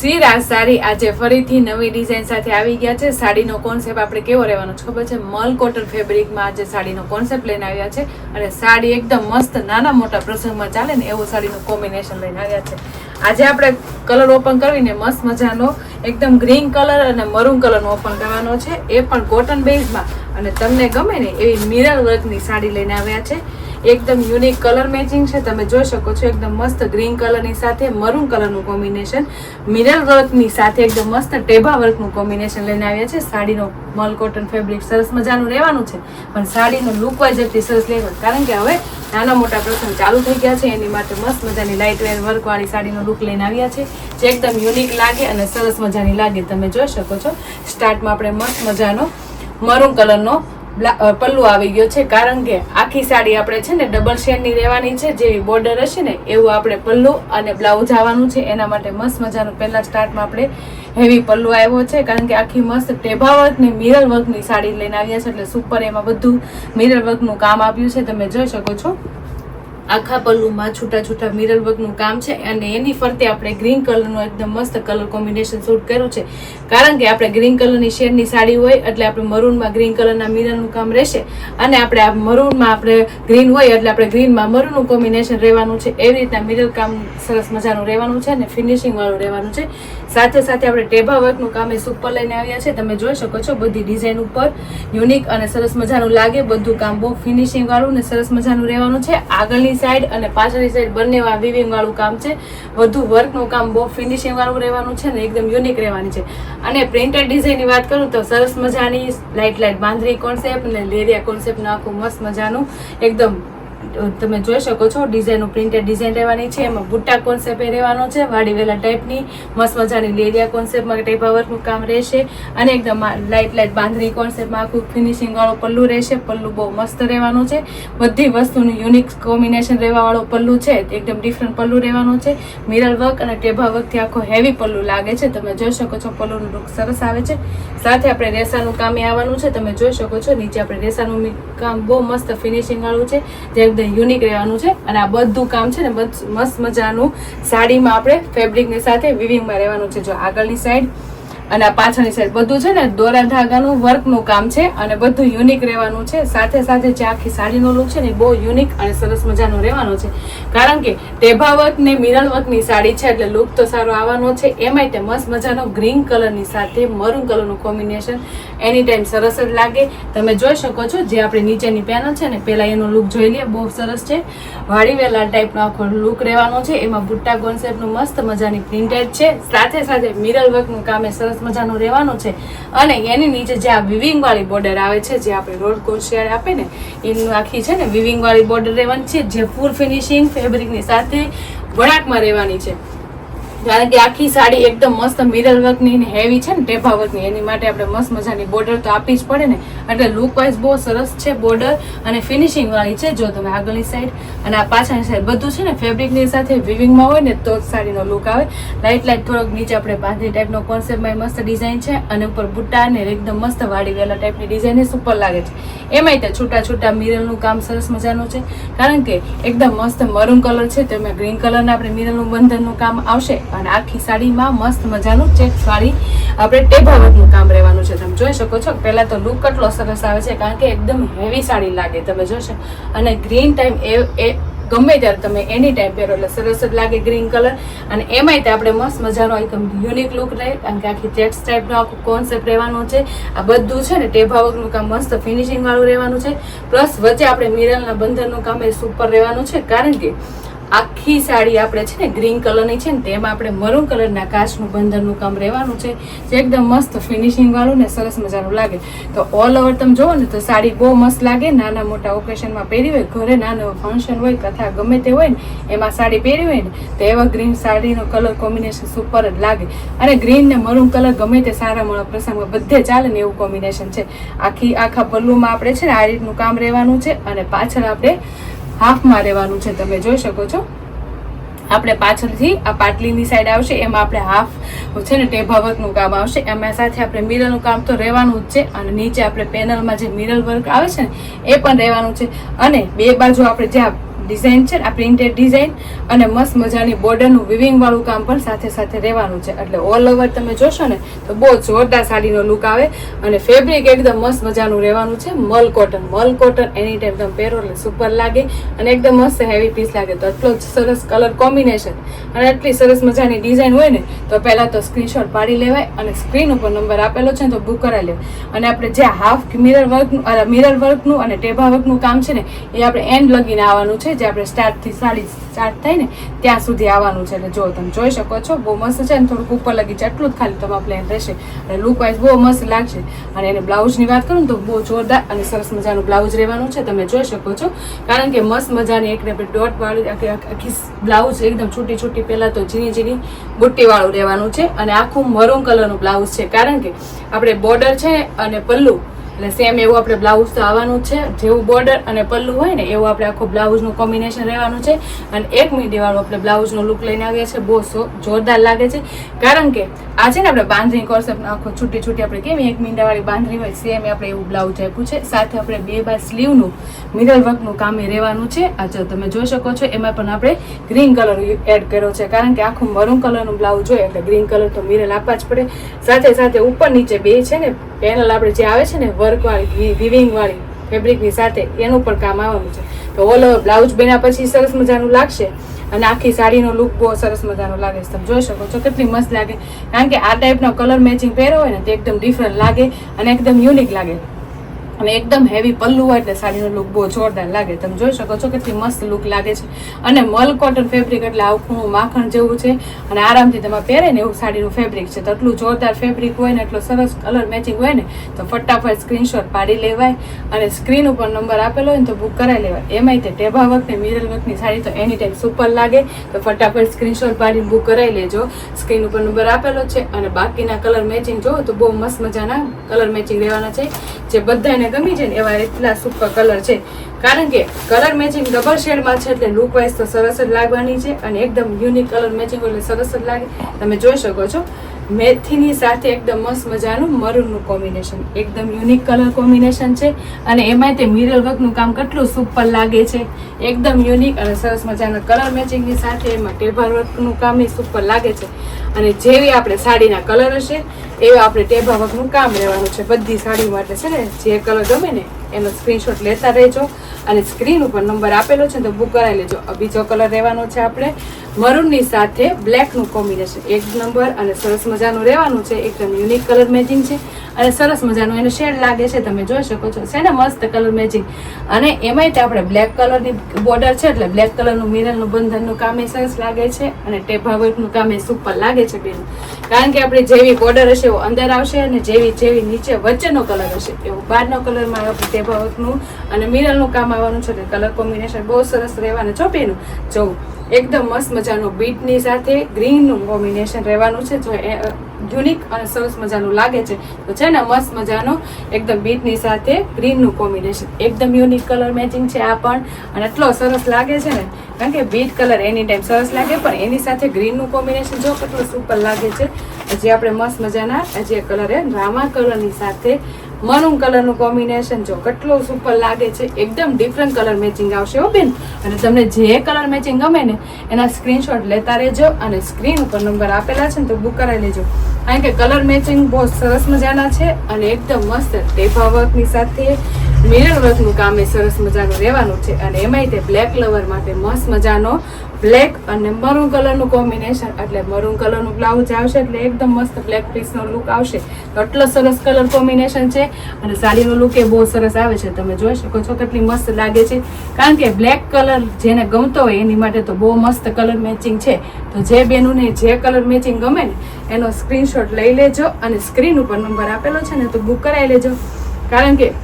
શ્રી રાજ સાડી આજે ફરીથી નવી ડિઝાઇન સાથે આવી ગયા છે. સાડીનો કોન્સેપ્ટ આપણે કેવો રહેવાનો છે ખબર છે? મલ કોટન ફેબ્રિકમાં આજે સાડીનો કોન્સેપ્ટ લઈને આવ્યા છે અને સાડી એકદમ મસ્ત નાના મોટા પ્રસંગમાં ચાલે ને એવું સાડીનું કોમ્બિનેશન લઈને આવ્યા છે. આજે આપણે કલર ઓપન કરીને મસ્ત મજાનો, એકદમ ગ્રીન કલર અને મરૂન કલરનો ઓપન કરવાનો છે. એ પણ કોટન બેઝમાં અને તમને ગમે ને એવી મિરર વર્કની સાડી લઈને આવ્યા છે. એકદમ યુનિક કલર મેચિંગ છે. તમે જોઈ શકો છો એકદમ મસ્ત ગ્રીન કલરની સાથે મરૂન કલરનું કોમ્બિનેશન મિરર વર્કની સાથે એકદમ મસ્ત ટેબા વર્કનું કોમ્બિનેશન લઈને આવ્યા છે. સાડીનો મલ કોટન ફેબ્રિક સરસ મજાનું રહેવાનું છે. પણ સાડીનો લુક વાઇઝ એટલી સરસ લેવાનું કારણ કે હવે નાના મોટા પ્રસંગ ચાલુ થઈ ગયા છે. એની માટે મસ્ત મજાની લાઇટ વેર વર્કવાળી સાડીનો લુક લઈને આવ્યા છે. જે એકદમ યુનિક લાગે અને સરસ મજાની લાગે. તમે જોઈ શકો છો. સ્ટાર્ટમાં આપણે મસ્ત મજાનો મરૂન કલરનો પલ્લુ આવી ગયો છે. કારણ કે આખી સાડી આપણે છે ને ડબલ શેડની રહેવાની છે. જેવી બોર્ડર હશે ને, એવું આપણે પલ્લુ અને બ્લાઉઝ આવવાનું છે. એના માટે મસ્ત મજાનું પહેલાં સ્ટાર્ટમાં આપણે હેવી પલ્લુ આવ્યો છે. કારણ કે આખી મસ્ત ટેભા વર્કની મિરર વર્કની સાડી લઈને આવ્યા છે. એટલે સુપર એમાં બધું મિરર વર્કનું કામ આપ્યું છે. તમે જોઈ શકો છો. આખા પલ્લુમાં છૂટા છૂટા મિરર વર્કનું કામ છે અને એની ફરતે આપણે ગ્રીન કલરનું એકદમ મસ્ત કલર કોમ્બિનેશન શૂટ કર્યું છે. કારણ કે આપણે ગ્રીન કલરની શેડની સાડી હોય એટલે આપણે મરૂનમાં ગ્રીન કલરના મિરરનું કામ રહેશે અને આપણે આ મરૂનમાં આપણે ગ્રીન હોય એટલે આપણે ગ્રીનમાં મરૂનનું કોમ્બિનેશન રહેવાનું છે. એવી રીતના મિરર કામ સરસ મજાનું રહેવાનું છે અને ફિનિશિંગવાળું રહેવાનું છે. સાથે સાથે આપણે ટેબા વર્કનું કામ એ સુપર લઈને આવ્યા છે. તમે જોઈ શકો છો બધી ડિઝાઇન ઉપર યુનિક અને સરસ મજાનું લાગે. બધું કામ બહુ ફિનિશિંગ વાળું ને સરસ મજાનું રહેવાનું છે. આગળની સાઈડ અને પાછળની સાઈડ બંને વિવિંગ વાળું કામ છે. વધુ વર્કનું કામ બહુ ફિનિશિંગ વાળું રહેવાનું છે ને એકદમ યુનિક રહેવાની છે. અને પ્રિન્ટેડ ડિઝાઇનની વાત કરું તો સરસ મજાની લાઇટ લાઇટ બાંધણી કોન્સેપ્ટ અને લેરિયા કોન્સેપ્ટનું આખું મસ્ત મજાનું એકદમ તમે જોઈ શકો છો ડિઝાઇનનું પ્રિન્ટેડ ડિઝાઇન રહેવાની છે, એમાં બુટ્ટા કોન્સેપ્ટ એ રહેવાનો છે વાડીવેલા ટાઈપની મસ્ત મજાની લેરિયા કોન્સેપ્ટમાં ટાઈપ વર્કનું કામ રહેશે, અને એકદમ લાઇટ લાઇટ બાંધણી કોન્સેપ્ટમાં આખું ફિનિશિંગવાળું વાળો પલ્લુ રહેશે, પલ્લુ બહુ મસ્ત રહેવાનું છે, બધી વસ્તુનું યુનિક કોમ્બિનેશન રહેવા પલ્લું છે, એકદમ ડિફરન્ટ પલ્લુ રહેવાનું છે મિરર વર્ક અને ટેભા વર્કથી આખો હેવી પલ્લું લાગે છે, તમે જોઈ શકો છો પલ્લુનું લુક સરસ આવે છે, સાથે આપણે રેસાનું કામે આવવાનું છે, તમે જોઈ શકો છો, નીચે આપણે રેસાનું કામ બહુ મસ્ત ફિનિશિંગવાળું છે જે એકદમ યુનિક રહેવાનું છે અને આ બધું કામ છે ને મસ્ત મજાનું સાડીમાં આપણે ફેબ્રિકની સાથે વિવિંગમાં રહેવાનું છે. જો આગળની સાઈડ અને આ પાછળની સાઈડ બધું છે ને, દોરા ધાગાનું વર્કનું કામ છે અને બધું યુનિક રહેવાનું છે. સાથે સાથે જે આખી સાડીનો લુક છે ને બહુ યુનિક અને સરસ મજાનો રહેવાનો છે. કારણ કે ટેભા ને મિરર વર્કની સાડી છે, એટલે લુક તો સારો આવવાનો છે. એમાંય તે મસ્ત મજાનો ગ્રીન કલરની સાથે મરૂન કલરનું કોમ્બિનેશન એની ટાઈમ સરસ જ લાગે. તમે જોઈ શકો છો, જે આપણે નીચેની પેનલ છે ને, પહેલાં એનો લુક જોઈ લઈએ બહુ સરસ છે. વાડીવેલા ટાઈપનો આખો લુક રહેવાનો છે. એમાં બુટ્ટા કોન્સેપ્ટનું મસ્ત મજાની પ્રિન્ટેડ છે. સાથે સાથે મિરર વર્કનું કામ એ સરસ મજાનું રહેવાનું છે. અને એની નીચે જે આ વિવિંગ વાળી બોર્ડર આવે છે, જે આપણે રોડ કોશિયાળ આપે ને, એનું આખી છે ને વિવિંગ વાળી બોર્ડર રહેવાની છે, જે ફૂલ ફિનિશિંગ ફેબ્રિકની સાથે વળાકમાં રહેવાની છે. કારણ કે આખી સાડી એકદમ મસ્ત મિરર વર્કની હેવી છે ને ટેભા વર્કની એની માટે આપણે મસ્ત મજાની બોર્ડર તો આપી જ પડે ને. એટલે લુક વાઇઝ બહુ સરસ છે બોર્ડર અને ફિનિશિંગ વાળી છે જો તમે આગળની સાઈડ અને આ પાછળની સાઈડ બધું છે ને ફેબ્રિકની સાથે વિવિંગમાં હોય ને તો જ સાડીનો લુક આવે. લાઇટ લાઇટ થોડોક નીચે આપણે બાંધી ટાઈપનો કોન્સેપ્ટમાં મસ્ત ડિઝાઇન છે અને ઉપર બુટ્ટા ને એકદમ મસ્ત વાડી વેલા ટાઈપની ડિઝાઇન સુપર લાગે છે. એમાંય તે છૂટા છૂટા મિરરનું કામ સરસ મજાનું છે. કારણ કે એકદમ મસ્ત મરૂન કલર છે, તેમાં ગ્રીન કલરના આપણે મિરરનું બંધનનું કામ આવશે. અને આખી સાડીમાં મસ્ત મજાનું ચેક સાડી આપણે ટેભાવતનું કામ રહેવાનું છે. તમે જોઈ શકો છો પહેલાં તો લુક કેટલો સરસ આવે છે, કારણ કે એકદમ હેવી સાડી લાગે, તમે જોશો. અને ગ્રીન ટાઈમ એ એ ગમે ત્યારે તમે એની ટાઈમ પહેરો, એટલે સરસ જ લાગે ગ્રીન કલર અને એમાંય તે આપણે મસ્ત મજાનો એકદમ યુનિક લુક રહે, કારણ કે આખી ચેક્સ ટાઈપનો આખો કોન્સેપ્ટ રહેવાનો છે. આ બધું છે ને ટેભાવકનું કામ મસ્ત ફિનિશિંગવાળું રહેવાનું છે. પ્લસ વચ્ચે આપણે મિરરના બંધનનું કામ એ સુપર રહેવાનું છે, કારણ કે આખી સાડી આપણે છે ને ગ્રીન કલરની છે ને તેમાં આપણે મરૂન કલરના કાચનું બંધનનું કામ રહેવાનું છે, જે એકદમ મસ્ત ફિનિશિંગ વાળું ને સરસ મજાનું લાગે. તો ઓલ ઓવર તમે જુઓ ને તો સાડી બહુ મસ્ત લાગે, નાના મોટા ઓકેશનમાં પહેરી હોય, ઘરે નાનો ફંક્શન હોય, કથા ગમે તે હોય ને, એમાં સાડી પહેરી હોય ને, તો એવા ગ્રીન સાડીનો કલર કોમ્બિનેશન સુપર જ લાગે. અને ગ્રીન ને મરૂન કલર ગમે તે સારા મળે, પ્રસંગમાં બધે ચાલે ને એવું કોમ્બિનેશન છે. આખી, આખા પલ્લુમાં આપણે છે ને આ રીતનું કામ રહેવાનું છે અને પાછળ આપણે હાફમાં રહેવાનું છે, તમે જોઈ શકો છો. આપણે પાછળથી આ પાટલીની સાઈડ આવશે, એમાં આપણે હાફ છે ને ટેભા વર્કનું કામ આવશે. એમાં સાથે આપણે મિરરનું કામ તો રહેવાનું જ છે, અને નીચે આપણે પેનલમાં જે મિરર વર્ક આવે છે ને, એ પણ રહેવાનું છે. અને બે બાજુ આપણે જ્યાં ડિઝાઇન છે, આ પ્રિન્ટેડ ડિઝાઇન અને મસ્ત મજાની બોર્ડરનું વિવિંગવાળું કામ પણ સાથે સાથે રહેવાનું છે. એટલે ઓલ ઓવર તમે જોશો ને, તો બહુ જોરદાર સાડીનો લુક આવે અને ફેબ્રિક એકદમ મસ્ત મજાનું રહેવાનું છે. મલ કોટન મલ કોટન એની ટાઈમ તમે પહેરો એટલે સુપર લાગે અને એકદમ મસ્ત હેવી પીસ લાગે. તો એટલો જ સરસ કલર કોમ્બિનેશન અને એટલી સરસ મજાની ડિઝાઇન હોય ને, તો પહેલાં તો સ્ક્રીનશોટ પાડી લેવાય અને સ્ક્રીન ઉપર નંબર આપેલો છે ને, તો બુક કરાવી લેવાય. અને આપણે જે હાફ મિરર વર્કનું મિરર વર્કનું અને ટેબા વર્કનું કામ છે ને, એ આપણે એન્ડ લગીને આવવાનું છે. જે આપણે સ્ટાર્ટથી સાડી સ્ટાર્ટ થાય ને, ત્યાં સુધી આવવાનું છે. એટલે જો તમે જોઈ શકો છો, બહુ મસ્ત છે ને, થોડુંક ઉપર લગી છે, એટલું જ ખાલી તમારા પ્લેન રહેશે. અને લુક વાઇઝ બહુ મસ્ત લાગશે. અને એને બ્લાઉઝની વાત કરું તો બહુ જોરદાર અને સરસ મજાનું બ્લાઉઝ રહેવાનું છે, તમે જોઈ શકો છો. કારણ કે મસ્ત મજાની એક આપણે ડોટ વાળી, આખી આખી બ્લાઉઝ એકદમ છૂટી છૂટી પહેલાં તો ઝીણી ઝીણી બુટ્ટીવાળું રહેવાનું છે. અને આખું મરૂન કલરનું બ્લાઉઝ છે. કારણ કે આપણે બોર્ડર છે અને પલ્લુ એટલે સેમ એવું આપણે બ્લાઉઝ તો આવવાનું છે, જેવું બોર્ડર અને પલ્લું હોય ને, એવું આપણે આખું બ્લાઉઝનું કોમ્બિનેશન રહેવાનું છે. અને એક મીડી આપણે બ્લાઉઝનો લુક લઈને આવ્યા છે બહુ જોરદાર લાગે છે. કારણ કે આ છે ને આપણે બાંધણી કોન્સેપ્ટ આખો છૂટી છૂટી આપણે કેમ એક મીંડાવાળી બાંધણી હોય સેમ આપણે એવું બ્લાઉઝ આપ્યું છે. સાથે આપણે બે બાર સ્લીવનું મિરર વર્કનું કામ એ રહેવાનું છે. આ જો તમે જોઈ શકો છો, એમાં પણ આપણે ગ્રીન કલર એડ કર્યો છે. કારણ કે આખું મરૂન કલરનું બ્લાઉઝ હોય, એટલે ગ્રીન કલર તો મિરર આપવા જ પડે. સાથે સાથે ઉપર નીચે બે છે ને પેનલ આપણે જે આવે છે ને વર્ક વાળી ફેબ્રિકની સાથે એનું પણ કામ આવવાનું છે. તો ઓલ ઓવર બ્લાઉઝ બન્યા પછી સરસ મજાનું લાગશે અને આખી સાડીનો લુક બહુ સરસ મજાનો લાગે છે. તમે જોઈ શકો છો કેટલી મસ્ત લાગે. કારણ કે આ ટાઈપનો કલર મેચિંગ પહેર્યો હોય ને, તે એકદમ ડિફરન્ટ લાગે અને એકદમ યુનિક લાગે. અને એકદમ હેવી પલ્લુ હોય એટલે સાડીનો લુક બહુ જોરદાર લાગે. તમે જોઈ શકો છો કેટલી મસ્ત લુક લાગે છે. અને મલ કોટન ફેબ્રિક એટલે આવું માખણ જેવું છે. અને આરામથી તમે પહેરે ને એવું સાડીનું ફેબ્રિક છે. તો એટલું જોરદાર ફેબ્રિક હોય ને એટલો સરસ કલર મેચિંગ હોય ને, તો ફટાફટ સ્ક્રીનશોટ પાડી લેવાય. અને સ્ક્રીન ઉપર નંબર આપેલો હોય ને, તો બુક કરાવી લેવાય. એમાંય તે ટેભા વર્ક મિરલ વખતની સાડી તો એની ટાઈમ સુપર લાગે. તો ફટાફટ સ્ક્રીનશોટ પાડીને બુક કરાવી લેજો. સ્ક્રીન ઉપર નંબર આપેલો છે. અને બાકીના કલર મેચિંગ જોવો તો બહુ મસ્ત મજાના કલર મેચિંગ રહેવાના છે. જે બધાને ગમી છે ને એવા એટલા સુપર કલર છે. કારણ કે કલર મેચિંગ ડબલ શેડમાં છે એટલે લુક વાઇઝ તો સરસ જ લાગવાની છે અને એકદમ યુનિક કલર મેચિંગ એટલે સરસ જ લાગે. તમે જોઈ શકો છો. મેથીની સાથે એકદમ મસ્ત મજાનું મરૂનનું કોમ્બિનેશન એકદમ યુનિક કલર કોમ્બિનેશન છે અને એમાંય તે મિરર વર્કનું કામ કેટલું સુપર લાગે છે. એકદમ યુનિક અને સરસ મજાના કલર મેચિંગની સાથે એમાં ટેભર વર્કનું કામ સુપર લાગે છે. અને જેવી આપણે સાડીના કલર હશે એવા આપણે ટેભા વર્કનું કામ રહેવાનું છે. બધી સાડી માટે છે ને, જે કલર ગમે ને, એનો સ્ક્રીનશોટ લેતા રહેજો અને સ્ક્રીન ઉપર નંબર આપેલો છે તો બુક કરાવી લેજો. બીજો કલર રહેવાનો છે આપણે. મરૂનની સાથે બ્લેકનું કોમ્બિનેશન એક નંબર અને સરસ મજાનું રહેવાનું છે. એકદમ યુનિક કલર મેચિંગ છે. અને સરસ મજાનું એનું શેડ લાગે છે, તમે જોઈ શકો છો. છે ને મસ્ત કલર મેચિંગ અને એમાંય તે આપણે બ્લેક કલરની બોર્ડર છે, એટલે બ્લેક કલરનું મિરરનું બંધનનું કામ એ સરસ લાગે છે અને ટેભા વર્કનું કામ એ સુપર લાગે છે બેન. કારણ કે આપણે જેવી બોર્ડર હશે એવો અંદર આવશે અને જેવી જેવી નીચે વચ્ચેનો કલર હશે. એવું બહારનો કલરમાં આપણે ટેભા વર્કનું અને મિરરનું કામ આવવાનું છે કલર કોમ્બિનેશન બહુ સરસ રહેવાનું. છો બેનું જોવું એકદમ મસ્ત મજાનું બીટની સાથે ગ્રીનનું કોમ્બિનેશન રહેવાનું છે, જો યુનિક અને સરસ મજાનું લાગે છે. તો છે ને, મસ્ત મજાનો, એકદમ બીટની સાથે ગ્રીનનું કોમ્બિનેશન એકદમ યુનિક કલર મેચિંગ છે આ પણ. અને એટલો સરસ લાગે છે ને, કારણ કે બીટ કલર એની ટાઈમ સરસ લાગે, પણ એની સાથે ગ્રીનનું કોમ્બિનેશન જો કેટલું સુપર લાગે છે જે આપણે મસ્ત મજાના જે કલર એ રામા કલરની સાથે મરૂન કલરનું કોમ્બિનેશન જો કેટલું સુપર લાગે છે, એકદમ ડિફરન્ટ કલર મેચિંગ આવશે હો બેન. અને તમને જે કલર મેચિંગ ગમે ને, એના સ્ક્રીનશોટ લેતા રહેજો અને સ્ક્રીન ઉપર નંબર આપેલા છે ને તો બુક કરાવી લેજો. કારણ કે કલર મેચિંગ બહુ સરસ મજાના છે અને એકદમ મસ્ત ટેફા વર્કની સાથે મિરર વર્કનું કામ એ સરસ મજાનું રહેવાનું છે અને એમાંય તે બ્લેક લવર માટે મસ્ત મજાનો બ્લેક અને મરૂન કલરનું કોમ્બિનેશન એટલે મરૂન કલરનું બ્લાઉઝ આવશે એટલે એકદમ મસ્ત બ્લેક પીસનો લુક આવશે. તો એટલો સરસ કલર કોમ્બિનેશન છે અને સાડીનો લુક એ બહુ સરસ આવે છે. તમે જોઈ શકો છો કેટલી મસ્ત લાગે છે. કારણ કે બ્લેક કલર જેને ગમતો હોય એની માટે તો બહુ મસ્ત કલર મેચિંગ છે. તો જે બેનુને જે કલર મેચિંગ ગમે ને, એનો સ્ક્રીનશોટ લઈ લેજો અને સ્ક્રીન ઉપર નંબર આપેલો છે ને તો બુક કરાવી લેજો. કારણ કે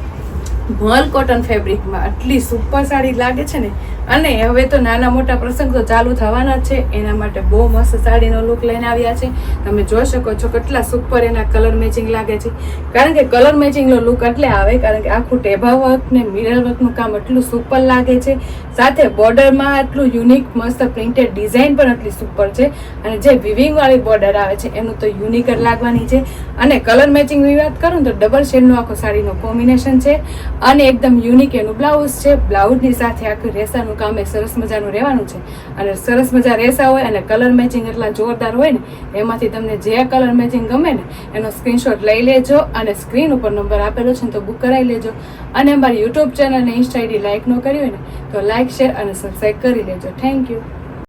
મલ કોટન ફેબ્રિકમાં આટલી સુપર સાડી લાગે છે ને અને હવે તો નાના મોટા પ્રસંગ તો ચાલુ થવાના જ છે. એના માટે બહુ મસ્ત સાડીનો લુક લઈને આવ્યા છે. તમે જોઈ શકો છો કેટલા સુપર એના કલર મેચિંગ લાગે છે. કારણ કે કલર મેચિંગનો લુક એટલે આવે કારણ કે આખું ટેભા વર્ક ને મિરર વર્કનું કામ એટલું સુપર લાગે છે. સાથે બોર્ડરમાં આટલું યુનિક મસ્ત પ્રિન્ટેડ ડિઝાઇન પણ એટલી સુપર છે. અને જે વિવિંગવાળી બોર્ડર આવે છે, એનું તો યુનિક જ લાગવાની છે. અને કલર મેચિંગની વાત કરું તો ડબલ શેડનું આખો સાડીનો કોમ્બિનેશન છે. અને એકદમ યુનિક એનું બ્લાઉઝ છે. બ્લાઉઝની સાથે આખું રેસાનું વર્કનું કામ એ સરસ મજાનું રહેવાનું છે. અને સરસ મજા રહેતા હોય અને કલર મેચિંગ એટલા જોરદાર હોય ને, એમાંથી તમને જે કલર મેચિંગ ગમે ને, એનો સ્ક્રીનશોટ લઈ લેજો અને સ્ક્રીન ઉપર નંબર આપેલો છે ને તો બુક કરાવી લેજો. અને અમારી યુટ્યુબ ચેનલ અને ઇન્સ્ટા આઈડી લાઇક ન કરી હોય ને, તો લાઇક શેર અને સબસ્ક્રાઈબ કરી લેજો. Thank you